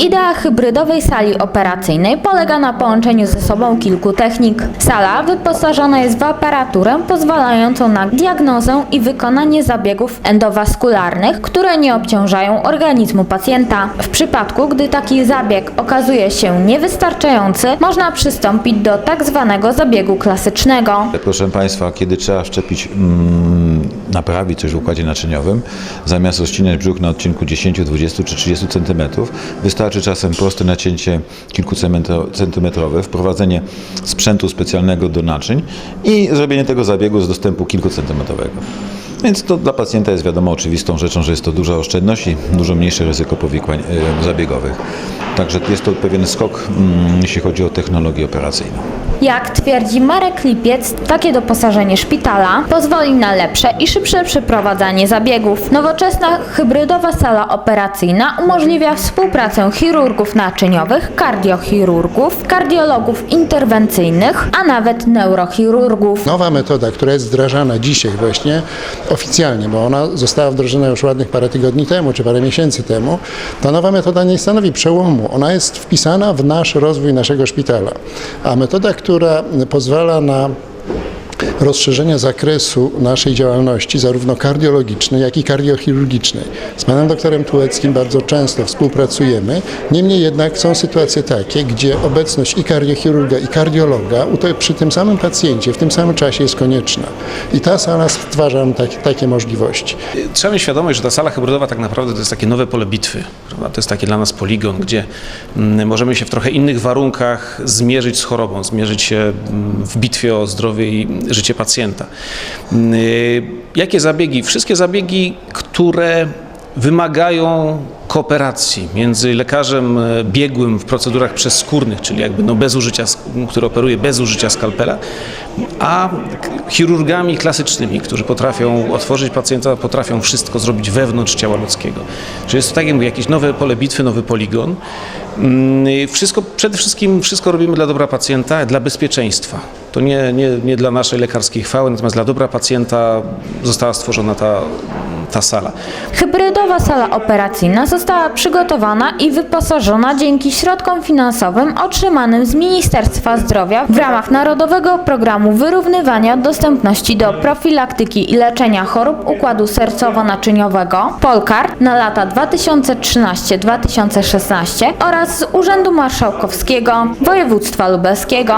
Idea hybrydowej sali operacyjnej polega na połączeniu ze sobą kilku technik. Sala wyposażona jest w aparaturę pozwalającą na diagnozę i wykonanie zabiegów endowaskularnych, które nie obciążają organizmu pacjenta. W przypadku, gdy taki zabieg okazuje się niewystarczający, można przystąpić do tak zwanego zabiegu klasycznego. Proszę Państwa, kiedy trzeba wszczepić, mm, naprawić coś w układzie naczyniowym, zamiast rozcinać brzuch na odcinku 10, 20 czy 30 cm, wystarczy czasem proste nacięcie kilkucentymetrowe, wprowadzenie sprzętu specjalnego do naczyń i zrobienie tego zabiegu z dostępu kilkucentymetrowego. Więc to dla pacjenta jest wiadomo oczywistą rzeczą, że jest to duża oszczędność i dużo mniejsze ryzyko powikłań e, zabiegowych. Także jest to pewien skok, mm, jeśli chodzi o technologię operacyjną. Jak twierdzi Marek Lipiec, takie doposażenie szpitala pozwoli na lepsze i szybsze przeprowadzanie zabiegów. Nowoczesna hybrydowa sala operacyjna umożliwia współpracę chirurgów naczyniowych, kardiochirurgów, kardiologów interwencyjnych, a nawet neurochirurgów. Nowa metoda, która jest wdrażana dzisiaj właśnie oficjalnie, bo ona została wdrożona już ładnych parę tygodni temu, czy parę miesięcy temu, ta nowa metoda nie stanowi przełomu. Ona jest wpisana w nasz rozwój naszego szpitala. A metoda, która pozwala na rozszerzenia zakresu naszej działalności, zarówno kardiologicznej, jak i kardiochirurgicznej. Z panem doktorem Tułeckim bardzo często współpracujemy, niemniej jednak są sytuacje takie, gdzie obecność i kardiochirurga, i kardiologa przy tym samym pacjencie w tym samym czasie jest konieczna. I ta sala stwarza tak, takie możliwości. Trzeba mieć świadomość, że ta sala hybrydowa tak naprawdę to jest takie nowe pole bitwy. Prawda? To jest taki dla nas poligon, gdzie mm, możemy się w trochę innych warunkach zmierzyć z chorobą, zmierzyć się mm, w bitwie o zdrowie i życie pacjenta. Y, Jakie zabiegi? Wszystkie zabiegi, które wymagają kooperacji między lekarzem e, biegłym w procedurach przezskórnych, czyli jakby no bez użycia, który operuje bez użycia skalpela, a chirurgami klasycznymi, którzy potrafią otworzyć pacjenta, potrafią wszystko zrobić wewnątrz ciała ludzkiego. Czyli jest to tak jak mówię, jakieś nowe pole bitwy, nowy poligon. Mm, Wszystko, przede wszystkim wszystko robimy dla dobra pacjenta, dla bezpieczeństwa. To nie, nie, nie dla naszej lekarskiej chwały, natomiast dla dobra pacjenta została stworzona ta, ta sala. Hybrydowa sala operacyjna została przygotowana i wyposażona dzięki środkom finansowym otrzymanym z Ministerstwa Zdrowia w ramach Narodowego Programu Wyrównywania Dostępności do Profilaktyki i Leczenia Chorób Układu Sercowo-Naczyniowego POLKAR na lata 2013-2016 oraz z Urzędu Marszałkowskiego Województwa Lubelskiego.